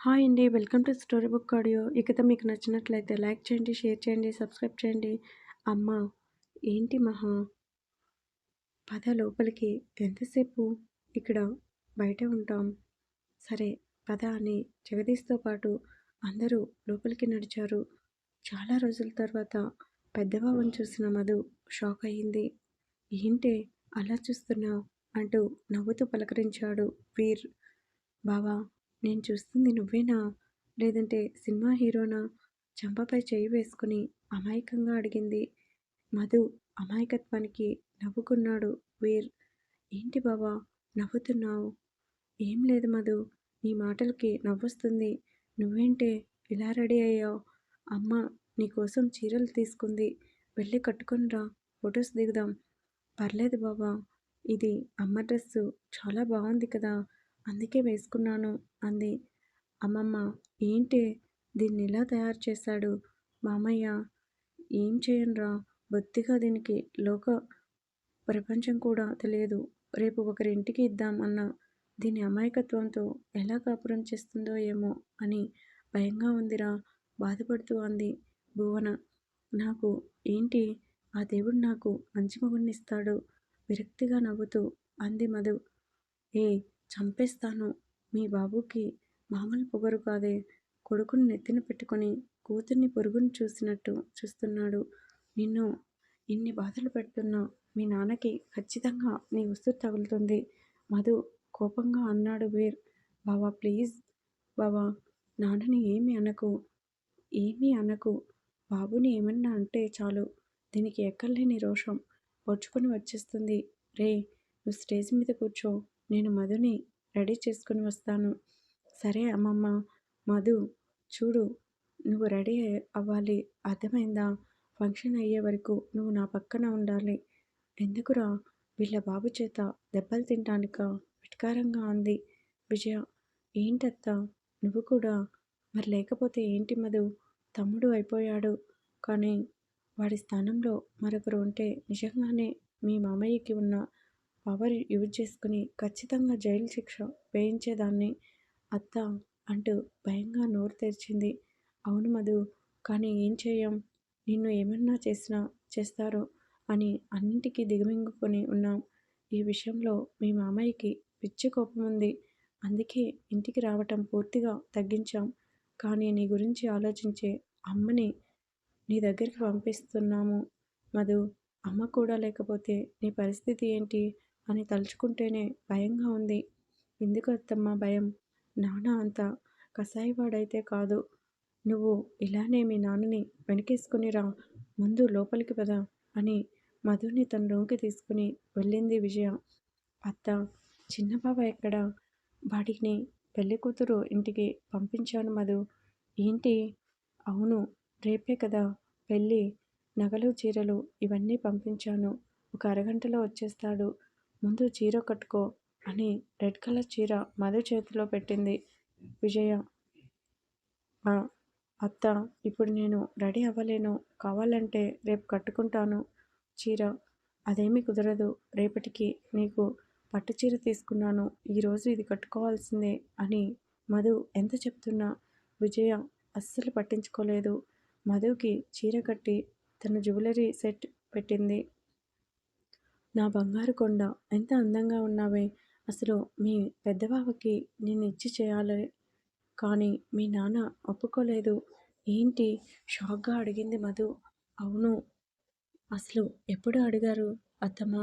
Hi అండి. Welcome to story book audio. ఇకతో మీకు నచ్చినట్లయితే లైక్ చేయండి షేర్ చేయండి సబ్స్క్రైబ్ చేయండి. అమ్మ ఏంటి మహా? పద లోపలికి. ఎంతసేపు? ఇక్కడ బయట ఉంటాం. సరే పద అని జగదీష్తో పాటు అందరూ లోపలికి నడిచారు. చాలా రోజుల తర్వాత పెద్దబాబుని చూసిన మధు షాక్ అయ్యింది. ఏంటి అలా చూస్తున్నావు? అంటూ నవ్వుతూ పలకరించాడు వీర్. బావా నేను చూస్తుంది నువ్వేనా? లేదంటే సినిమా హీరోనా? చంపపై చేయి వేసుకుని అమాయకంగా అడిగింది. మధు అమాయకత్వానికి నవ్వుకున్నాడు వీర్. ఏంటి బావా నవ్వుతున్నావు? ఏం లేదు మధు నీ మాటలకి నవ్వొస్తుంది. నువ్వేంటే ఇలా రెడీ అయ్యావు? అమ్మ నీకోసం చీరలు తీసుకుంది. వెళ్ళి కట్టుకునిరా ఫొటోస్ దిగుదాం. పర్లేదు బాబా ఇది అమ్మ డ్రెస్సు. చాలా బాగుంది కదా. అందుకే వేసుకున్నాను అంది. అమ్మమ్మ ఏంటి దీన్ని ఇలా తయారు చేశాడు? మామయ్య ఏం చేయనురా? బొత్తిగా దీనికి లోక ప్రపంచం కూడా తెలియదు. రేపు ఒకరింటికి ఇద్దాం అన్న. దీని అమాయకత్వంతో ఎలా కాపురం చేస్తుందో ఏమో అని భయంగా ఉందిరా బాధపడుతూ అంది భువన. నాకు ఏంటి? ఆ దేవుడు నాకు మంచి మగుడినిస్తాడు విరక్తిగా నవ్వుతూ అంది మధు. ఏ చంపేస్తాను. మీ బాబుకి మామూలు పొగరు కాదే. కొడుకుని నెత్తిన పెట్టుకొని కూతుర్ని పొరుగుని చూసినట్టు చూస్తున్నాడు. నిన్ను ఇన్ని బాధలు పెడుతున్నా మీ నాన్నకి ఖచ్చితంగా నీ ఉస్తు తగులుతుంది. మధు కోపంగా అన్నాడు వీర్. బావా ప్లీజ్. బావా నాన్నని ఏమి అనకు. ఏమీ అనకు. బాబుని ఏమన్నా అంటే చాలు. దీనికి ఎక్కర్లేని రోషం. పొడుచుకొని వచ్చేస్తుంది. రే నువ్వు స్టేజ్ మీద కూర్చో. నేను మధుని రెడీ చేసుకుని వస్తాను. సరే అమ్మమ్మ మధు చూడు నువ్వు రెడీ అవ్వాలి. అర్థమైందా? ఫంక్షన్ అయ్యే వరకు నువ్వు నా పక్కన ఉండాలి. ఎందుకురా? వీళ్ళ బాబు చేత దెబ్బలు తింటానిక విట్కారంగా అంది విజయ. ఏంటత్తా? నువ్వు కూడా? మరి లేకపోతే ఏంటి మధు? తమ్ముడు అయిపోయాడు. కానీ వాడి స్థానంలో మరొకరు ఉంటే నిజంగానే మీ మామయ్యకి ఉన్న పవర్ యూజ్ చేసుకుని ఖచ్చితంగా జైలు శిక్ష వేయించేదాన్ని అత్త అంటూ భయంగా నోరు తెరిచింది. అవును మధు కానీ ఏం చేయం? నిన్ను ఏమన్నా చేసినా చేస్తారో అని అన్నింటికీ దిగమింగుకొని ఉన్నాం. ఈ విషయంలో మీ మామయ్యకి పిచ్చి కోపం ఉంది అందుకే ఇంటికి రావటం పూర్తిగా తగ్గించాం. కానీ నీ గురించి ఆలోచించే అమ్మని నీ దగ్గరికి పంపిస్తున్నాము మధు. అమ్మ కూడా లేకపోతే నీ పరిస్థితి ఏంటి? అని తలుచుకుంటేనే భయంగా ఉంది. ఎందుకు అత్తమ్మ భయం? నాన్న అంత కసాయివాడైతే కాదు. నువ్వు ఇలానే మీ నాన్నని వెనకేసుకుని రా. ముందు లోపలికి పద అని మధుని తన రూమ్కి తీసుకుని వెళ్ళింది విజయ. అత్త చిన్నబాబా ఎక్కడ? వాడిని పెళ్ళి కూతురు ఇంటికి పంపించాను మధు. ఏంటి? అవును రేపే కదా. పెళ్ళి నగలు చీరలు ఇవన్నీ పంపించాను. ఒక అరగంటలో వచ్చేస్తాడు. ముందు చీర కట్టుకో అని రెడ్ కలర్ చీర మధు చేతిలో పెట్టింది విజయ. అత్త ఇప్పుడు నేను రెడీ అవ్వలేను. కావాలంటే రేపు కట్టుకుంటాను చీర. అదేమీ కుదరదు. రేపటికి నీకు పట్టు చీర తీసుకున్నాను. ఈరోజు ఇది కట్టుకోవాల్సిందే అని మధు ఎంత చెప్తున్నా? విజయ అస్సలు పట్టించుకోలేదు. మధుకి చీర కట్టి తన జ్యువెలరీ సెట్ పెట్టింది. నా బంగారు కొండ ఎంత అందంగా ఉన్నావే. అసలు మీ పెద్దబావకి నేను ఇచ్చి చేయాలి కానీ మీ నాన్న ఒప్పుకోలేదు. ఏంటి? షాక్గా అడిగింది మధు. అవును. అసలు ఎప్పుడు అడిగారు? అత్తమ్మ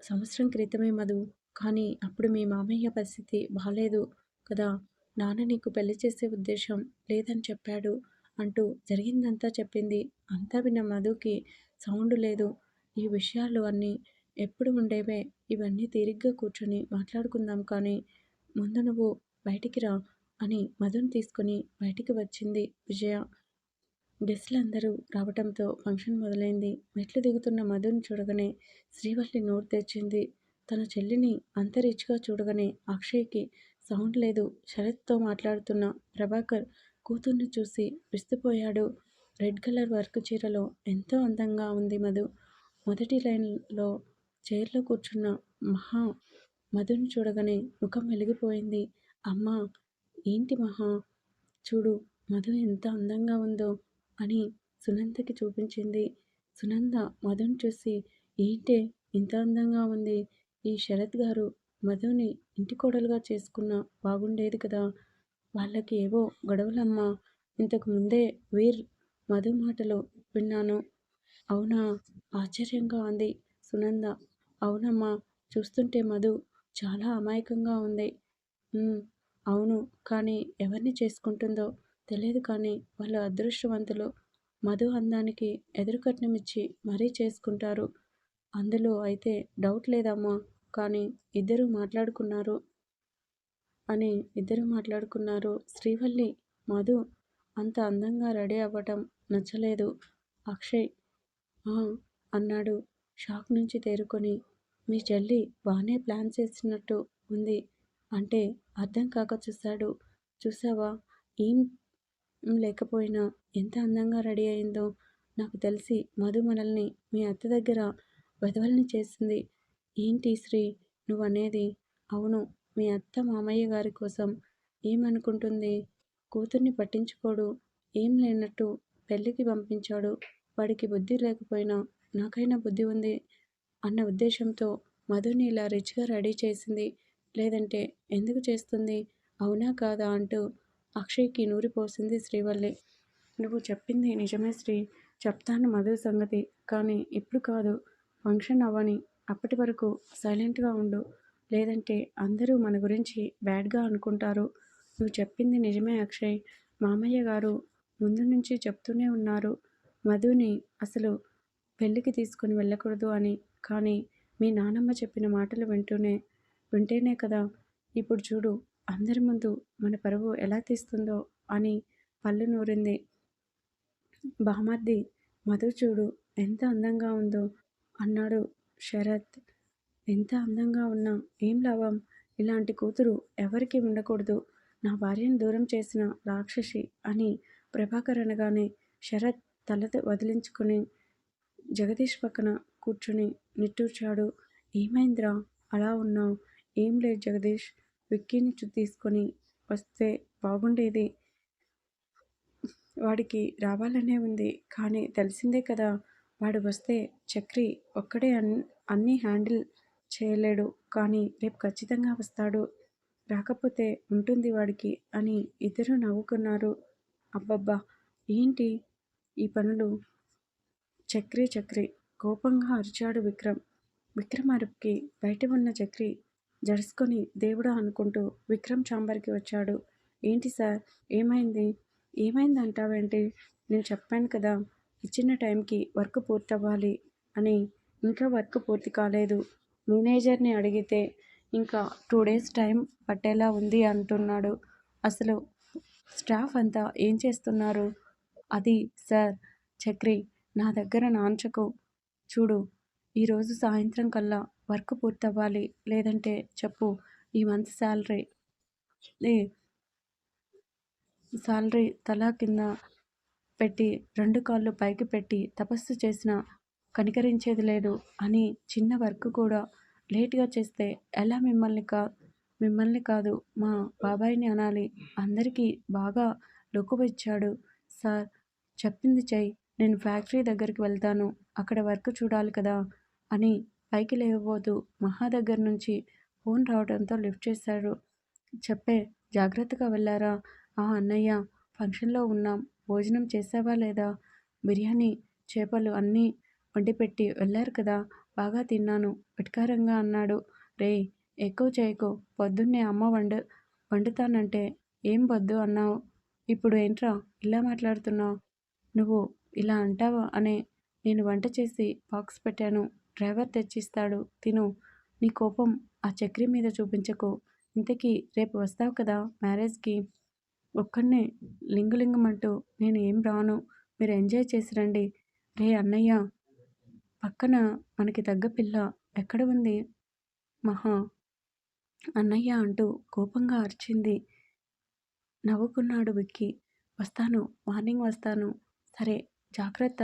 సంవత్సరం క్రితమే మధు. కానీ అప్పుడు మీ మామయ్య పరిస్థితి బాగాలేదు కదా. నాన్న నీకు పెళ్ళి చేసే ఉద్దేశం లేదని చెప్పాడు అంటూ జరిగిందంతా చెప్పింది. అంతా విన్న మధుకి సౌండ్ లేదు. ఈ విషయాలు అన్నీ ఎప్పుడు ఉండేవే? ఇవన్నీ తీరిగ్గా కూర్చొని మాట్లాడుకుందాం కానీ ముందు నువ్వు బయటికి రా అని మధుని తీసుకుని బయటికి వచ్చింది విజయ. గెస్ట్లందరూ రావటంతో ఫంక్షన్ మొదలైంది. మెట్లు దిగుతున్న మధుని చూడగానే శ్రీవల్లి నోరు తెచ్చింది తన చెల్లిని అంత రిచ్గా చూడగానే అక్షయ్కి సౌండ్ లేదు. శరత్తో మాట్లాడుతున్న ప్రభాకర్ కూతుర్ని చూసి విస్తుపోయాడు. రెడ్ కలర్ వర్క్ చీరలో ఎంతో అందంగా ఉంది మధు. మొదటి లైన్లో చైర్లో కూర్చున్న మహా మధుని చూడగానే ముఖం వెలిగిపోయింది. అమ్మా ఏంటి మహా? చూడు మధు ఎంత అందంగా ఉందో అని సునందకి చూపించింది. సునంద మధుని చూసి ఏంటే ఇంత అందంగా ఉంది? ఈ శరత్ గారు మధుని ఇంటి కోడలుగా చేసుకున్న బాగుండేది కదా? వాళ్ళకి ఏవో గొడవలమ్మా. ఇంతకు ముందే వీర్ మధు మాటలు విన్నాను. అవునా? ఆశ్చర్యంగా ఉంది సునంద. అవునమ్మా చూస్తుంటే మధు చాలా అమాయకంగా ఉంది. అవును కానీ ఎవరిని చేసుకుంటుందో తెలియదు కానీ వాళ్ళు అదృష్టవంతులు. మధు అందానికి ఎదురుకట్నం ఇచ్చి మరీ చేసుకుంటారు. అందులో అయితే డౌట్ లేదమ్మా కానీ ఇద్దరు మాట్లాడుకున్నారు. అని ఇద్దరు మాట్లాడుకున్నారు. శ్రీవల్లి మధు అంత అందంగా రెడీ అవ్వటం నచ్చలేదు. అక్షయ్ అన్నాడు. షాక్ నుంచి తేరుకొని మీ చెల్లి బాగానే ప్లాన్ చేసినట్టు ఉంది. అంటే అర్థం కాక చూశాడు. చూసావా ఏం లేకపోయినా ఎంత అందంగా రెడీ అయిందో నాకు తెలిసి మధు మనల్ని మీ అత్త దగ్గర వెధవల్ని చేసింది. ఏంటి శ్రీ? నువ్వు అనేది అవును మీ అత్త మామయ్య గారి కోసం ఏమనుకుంటుంది? కూతుర్ని పట్టించుకోడు ఏం లేనట్టు పెళ్ళికి పంపించాడు. వాడికి బుద్ధి లేకపోయినా నాకైనా బుద్ధి ఉంది. అన్న ఉద్దేశంతో మధుని ఇలా రిచ్గా రెడీ చేసింది. లేదంటే ఎందుకు చేస్తుంది? అవునా కాదా అంటూ అక్షయ్కి నూరిపోసింది శ్రీవల్లి. నువ్వు చెప్పింది నిజమే శ్రీ. చెప్తాను మధు సంగతి. కానీ ఇప్పుడు కాదు. ఫంక్షన్ అవ్వని అప్పటి వరకు సైలెంట్గా ఉండు. లేదంటే అందరూ మన గురించి బ్యాడ్గా అనుకుంటారు. నువ్వు చెప్పింది నిజమే అక్షయ్. మామయ్య గారు ముందు నుంచి చెప్తూనే ఉన్నారు. మధుని అసలు పెళ్ళికి తీసుకుని వెళ్ళకూడదు అని కానీ మీ నానమ్మ చెప్పిన మాటలు వింటూనే వింటేనే కదా? ఇప్పుడు చూడు అందరి ముందు మన పరువు ఎలా తీస్తుందో అని పళ్ళు నూరింది. బామర్ది మధు చూడు ఎంత అందంగా ఉందో అన్నాడు శరత్. ఎంత అందంగా ఉన్నా ఏం లాభం? ఇలాంటి కూతురు ఎవరికి ఉండకూడదు. నా భార్యను దూరం చేసిన రాక్షసి అని ప్రభాకర్ అనగానే శరత్ తల వదిలించుకుని జగదీష్ పక్కన కూర్చుని నిట్టూర్చాడు. ఏమైందిరా? అలా ఉన్నావు? ఏం లేదు జగదీష్. విక్కీని తీసుకొని వస్తే బాగుండేది. వాడికి రావాలనే ఉంది. కానీ తెలిసిందే కదా వాడు వస్తే చక్రి ఒక్కడే అన్ అన్నీ హ్యాండిల్ చేయలేడు. కానీ రేపు ఖచ్చితంగా వస్తాడు. రాకపోతే ఉంటుంది వాడికి అని ఇద్దరు నవ్వుకున్నారు. అబ్బబ్బా! ఏంటి ఈ పనులు? చక్రి చక్రి కోపంగా అరిచాడు విక్రమ్. విక్రమ్ అరుపుకి బయట ఉన్న చక్రి జడుసుకొని దేవుడా అనుకుంటూ విక్రమ్ చాంబర్కి వచ్చాడు. ఏంటి సార్? ఏమైంది? ఏమైంది అంటావేంటి నేను చెప్పాను కదా ఇచ్చిన టైంకి వర్క్ పూర్తవ్వాలి అని. ఇంకా వర్క్ పూర్తి కాలేదు. మేనేజర్ని అడిగితే ఇంకా టూ డేస్ టైం పట్టేలా ఉంది అంటున్నాడు. అసలు స్టాఫ్ అంతా ఏం చేస్తున్నారు? అది సార్ చక్రి నా దగ్గర నాంచకు చూడు ఈరోజు సాయంత్రం కల్లా వర్క్ పూర్తవ్వాలి. లేదంటే చెప్పు ఈ మంత్ శాలరీ శాలరీ తలా కింద పెట్టి రెండు కాళ్ళు పైకి పెట్టి తపస్సు చేసిన కనికరించేది లేదు అని చిన్న వర్క్ కూడా లేట్గా చేస్తే ఎలా మిమ్మల్ని కా మిమ్మల్ని కాదు మా బాబాయిని అనాలి. అందరికీ బాగా ఇచ్చాడు సార్ చెప్పింది చెయ్యి. నేను ఫ్యాక్టరీ దగ్గరికి వెళ్తాను. అక్కడ వర్క్ చూడాలి కదా అని పైకి లేవబోతూ మహా దగ్గర నుంచి ఫోన్ రావడంతో లిఫ్ట్ చేశాడు. చెప్పే జాగ్రత్తగా వెళ్ళారా? ఆ అన్నయ్య ఫంక్షన్లో ఉన్నాం. భోజనం చేసావా లేదా? బిర్యానీ చేపలు అన్నీ వండిపెట్టి వెళ్ళారు కదా? బాగా తిన్నాను వెటకారంగా అన్నాడు. రే ఎక్కువ చేయకు. పొద్దున్నే అమ్మ వండు వండుతానంటే ఏం వద్దు అన్నావు. ఇప్పుడు ఏంట్రా ఇలా మాట్లాడుతున్నావు? నువ్వు ఇలా అంటావా? అనే నేను వంట చేసి బాక్స్ పెట్టాను. డ్రైవర్ తెచ్చిస్తాడు. తిను. నీ కోపం ఆ చక్రి మీద చూపించకు. ఇంతకీ రేపు వస్తావు కదా మ్యారేజ్కి? ఒక్కడనే లింగులింగమంటూ నేను ఏం రాను. మీరు ఎంజాయ్ చేసి రండి. రే అన్నయ్య! పక్కన మనకి తగ్గ పిల్ల ఎక్కడ ఉంది? మహా! అన్నయ్య అంటూ కోపంగా అరిచింది. నవ్వుకున్నాడు విక్కి. వస్తాను. మార్నింగ్ వస్తాను. సరే జాగ్రత్త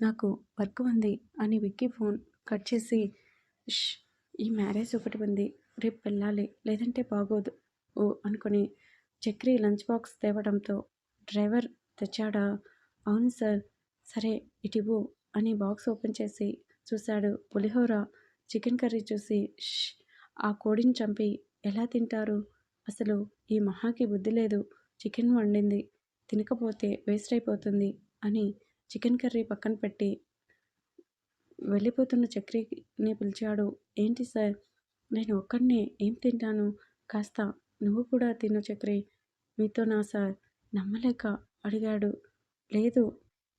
నాకు వర్క్ ఉంది అని విక్కీ ఫోన్ కట్ చేసి ఈ మ్యారేజ్ ఒకటి ఉంది రేపు వెళ్ళాలి లేదంటే బాగోదు ఓ అనుకొని చక్రి లంచ్ బాక్స్ తేవడంతో డ్రైవర్ తెచ్చాడా? అవును సార్. సరే ఇటివ్వు అని బాక్స్ ఓపెన్ చేసి చూశాడు పులిహోర చికెన్ కర్రీ చూసి "ష్, ఆ కోడిని చంపి ఎలా తింటారు? అసలు ఈ మహాకి బుద్ధి లేదు చికెన్ వండింది తినకపోతే వేస్ట్ అయిపోతుంది అని చికెన్ కర్రీ పక్కన పెట్టి వెళ్ళిపోతున్న చక్రిని పిలిచాడు. ఏంటి సార్ నేను ఒక్కడినే ఏం తింటాను? కాస్త నువ్వు కూడా తిను చక్రి. మీతో నా సార్? నమ్మలేక అడిగాడు. లేదు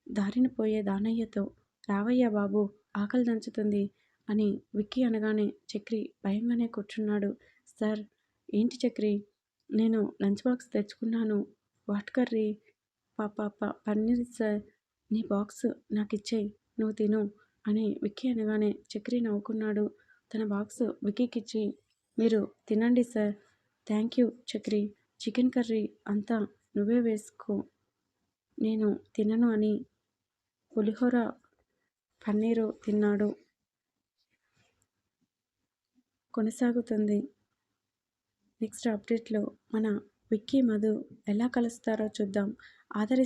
దారిన పోయే దానయ్యతో రావయ్య బాబు ఆకలి దంచుతుంది అని విక్కీ అనగానే చక్రి భయంగానే కూర్చున్నాడు. సార్ ఏంటి చక్రి? నేను లంచ్ బాక్స్ తెచ్చుకున్నాను. What curry? పాప పన్నీర్ సార్. నీ బాక్స్ నాకు ఇచ్చేయి నువ్వు తిను అని విక్కీ అనగానే చక్రి నవ్వుకున్నాడు. తన బాక్స్ విక్కీకిచ్చి మీరు తినండి sir. Thank you Chakri. Chicken curry అంతా నువ్వే వేసుకో. నేను తినను అని పులిహోర పన్నీరు తిన్నాడు. కొనసాగుతుంది. నెక్స్ట్ అప్డేట్లో మన విక్కీ మధు ఎలా కలుస్తారో చూద్దాం. ఆదరి